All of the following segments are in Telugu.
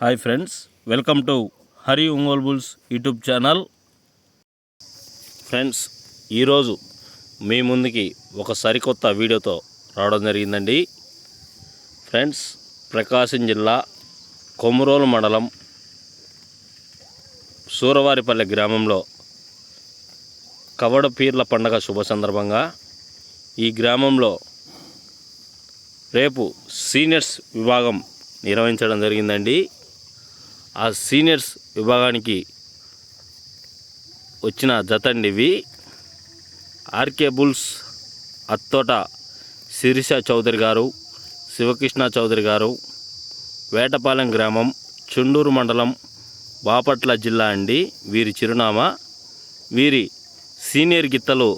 Hi friends welcome to Hari Ongole bulls YouTube channel. Friends ఈరోజు మీ ముందుకి ఒక సరికొత్త వీడియోతో రావడం జరిగిందండి. ఫ్రెండ్స్ ప్రకాశం జిల్లా కొమరోలు మండలం సూరవారిపల్లె గ్రామంలో కవడ పీర్ల పండగ శుభ సందర్భంగా ఈ గ్రామంలో రేపు సీనియర్స్ విభాగం నిర్వహించడం జరిగిందండి. ఆ సీనియర్స్ విభాగానికి వచ్చిన జతండి ఇవి R K bulls Attota Sirisha Chowdary గారు శివకృష్ణ చౌదరి గారు వేటపాలెం గ్రామం చుండూరు మండలం బాపట్ల జిల్లా అండి వీరి చిరునామా. వీరి సీనియర్ గిత్తలు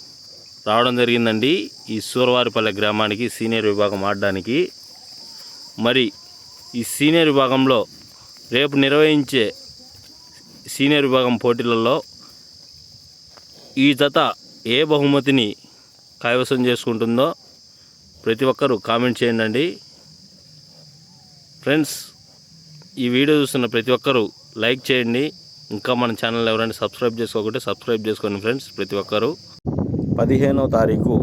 రావడం జరిగిందండి ఈ సూరవారిపల్లె గ్రామానికి సీనియర్ విభాగం ఆడడానికి. మరి ఈ సీనియర్ విభాగంలో రేపు నిర్వహించే సీనియర్ విభాగం పోటీలలో ఈ జత ఏ బహుమతిని కైవసం చేసుకుంటుందో ప్రతి ఒక్కరూ కామెంట్ చేయండి ఫ్రెండ్స్ ఈ వీడియో చూస్తున్న ప్రతి ఒక్కరూ లైక్ చేయండి. ఇంకా మన ఛానల్ ఎవరైనా సబ్స్క్రైబ్ చేసుకోకుంటే సబ్స్క్రైబ్ చేసుకోండి ఫ్రెండ్స్ ప్రతి ఒక్కరూ. పదిహేనో తారీఖు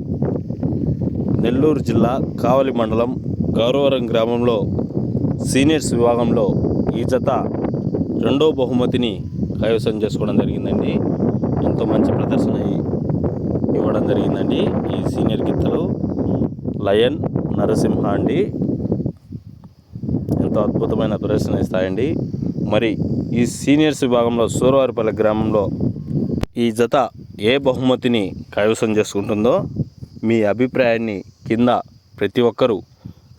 నెల్లూరు జిల్లా కావలి మండలం గౌరవరం గ్రామంలో సీనియర్స్ విభాగంలో ఈ జత రెండో బహుమతిని కైవసం చేసుకోవడం జరిగిందండి. ఎంతో మంచి ప్రదర్శన ఇవ్వడం జరిగిందండి. ఈ సీనియర్ గిత్తలు లయన్ నరసింహ అండి. ఎంతో అద్భుతమైన ప్రదర్శన ఇస్తాయండి. మరి ఈ సీనియర్స్ విభాగంలో సూరవారిపల్లె గ్రామంలో ఈ జత ఏ బహుమతిని కైవసం చేసుకుంటుందో మీ అభిప్రాయాన్ని కింద ప్రతి ఒక్కరూ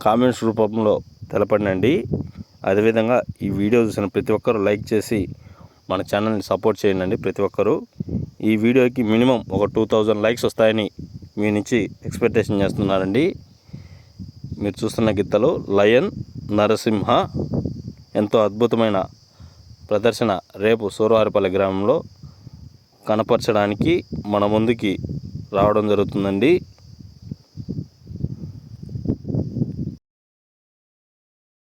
కామెంట్స్ రూపంలో తెలపండి అదేవిధంగా ఈ వీడియో చూసిన ప్రతి ఒక్కరూ లైక్ చేసి మన ఛానల్ని సపోర్ట్ చేయండి ప్రతి ఒక్కరూ. ఈ వీడియోకి మినిమం ఒక టూ థౌజండ్ లైక్స్ వస్తాయని మీ నుంచి ఎక్స్పెక్టేషన్ చేస్తున్నారండి మీరు చూస్తున్న గిత్తలు లయన్ నరసింహ ఎంతో అద్భుతమైన ప్రదర్శన రేపు సూరవారిపల్లి గ్రామంలో కనపరచడానికి మన ముందుకి రావడం జరుగుతుందండి.